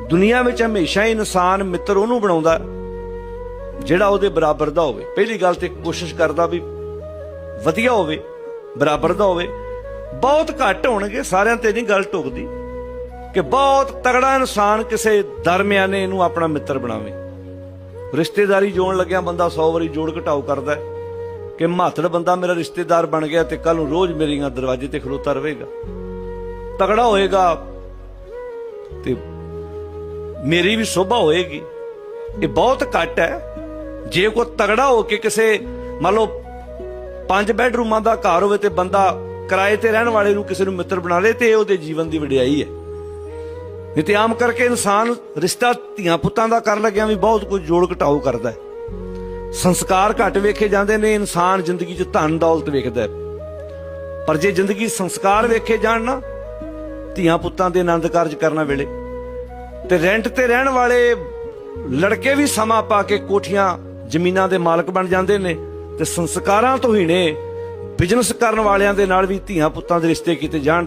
ਦੁਨੀਆ ਵਿੱਚ ਹਮੇਸ਼ਾ ਇਨਸਾਨ ਮਿੱਤਰ ਉਹਨੂੰ ਬਣਾਉਂਦਾ, ਜਿਹੜਾ ਉਹਦੇ ਬਰਾਬਰ ਦਾ ਹੋਵੇ। ਪਹਿਲੀ ਗੱਲ ਤੇ ਕੋਸ਼ਿਸ਼ ਕਰਦਾ ਵੀ ਵਧੀਆ ਹੋਵੇ, ਬਰਾਬਰ ਦਾ ਹੋਵੇ। ਬਹੁਤ ਘੱਟ ਹੋਣਗੇ, ਸਾਰਿਆਂ ਤੇ ਨਹੀਂ ਗੱਲ ਟੁਕਦੀ ਕਿ ਬਹੁਤ ਤਗੜਾ ਇਨਸਾਨ ਕਿਸੇ ਦਰਮਿਆਨੇ ਨੂੰ ਆਪਣਾ ਮਿੱਤਰ ਬਣਾਵੇ। ਰਿਸ਼ਤੇਦਾਰੀ ਜੋਣ ਲੱਗਿਆ ਬੰਦਾ 100 ਵਾਰੀ ਜੋੜ ਘਟਾਓ ਕਰਦਾ ਕਿ ਮਾਤੜ ਬੰਦਾ ਮੇਰਾ ਰਿਸ਼ਤੇਦਾਰ ਬਣ ਗਿਆ ਤੇ ਕੱਲ ਨੂੰ ਰੋਜ਼ ਮੇਰੀਆਂ ਦਰਵਾਜ਼ੇ ਤੇ ਖਲੋਤਾ ਰਹੇਗਾ। ਤਗੜਾ ਹੋਏਗਾ ਤੇ ਮੇਰੀ ਵੀ ਸੋਭਾ ਹੋਏਗੀ। ਇਹ ਬਹੁਤ ਘੱਟ ਹੈ। ਜੇ ਕੋ ਤਗੜਾ ਹੋ ਕੇ ਕਿਸੇ, ਮੰਨ ਲਓ, ਪੰਜ ਬੈਡਰੂਮਾਂ ਦਾ ਘਰ ਹੋਵੇ ਤੇ ਬੰਦਾ ਕਿਰਾਏ ਤੇ ਰਹਿਣ ਵਾਲੇ ਨੂੰ ਕਿਸੇ ਨੂੰ ਮਿੱਤਰ ਬਣਾ ਲੇ, ਤੇ ਇਹ ਉਹਦੇ ਜੀਵਨ ਦੀ ਵਡਿਆਈ ਹੈ। ਨਹੀਂ ਤੇ ਆਮ ਕਰਕੇ ਇਨਸਾਨ ਰਿਸ਼ਤਾ ਧੀਆਂ ਪੁੱਤਾਂ ਦਾ ਕਰਨ ਲੱਗਿਆ ਵੀ ਬਹੁਤ ਕੁਝ ਜੋੜ ਘਟਾਓ ਕਰਦਾ ਹੈ। ਸੰਸਕਾਰ ਘੱਟ ਵੇਖੇ ਜਾਂਦੇ ਨੇ, ਇਨਸਾਨ ਜ਼ਿੰਦਗੀ 'ਚ ਧਨ ਦੌਲਤ ਵੇਖਦਾ ਪਰ ਜੇ ਜ਼ਿੰਦਗੀ ਸੰਸਕਾਰ ਵੇਖੇ ਜਾਣ ਨਾ, ਧੀਆਂ ਪੁੱਤਾਂ ਦੇ ਆਨੰਦ ਕਾਰਜ ਕਰਨਾ ਵੇਲੇ ਤੇ ਰੈਂਟ ਤੇ ਰਹਿਣ ਵਾਲੇ ਲੜਕੇ ਵੀ ਸਮਾਂ ਪਾ ਕੇ ਕੋਠੀਆਂ ਜ਼ਮੀਨਾਂ ਦੇ ਮਾਲਕ ਬਣ ਜਾਂਦੇ ਨੇ ਤੇ ਸੰਸਕਾਰਾਂ ਤੋਂ ਹੀ ਨੇ ਬਿਜ਼ਨਸ ਕਰਨ ਵਾਲਿਆਂ ਦੇ ਨਾਲ ਵੀ ਧੀਆਂ ਪੁੱਤਾਂ ਦੇ ਰਿਸ਼ਤੇ ਕੀਤੇ ਜਾਣ।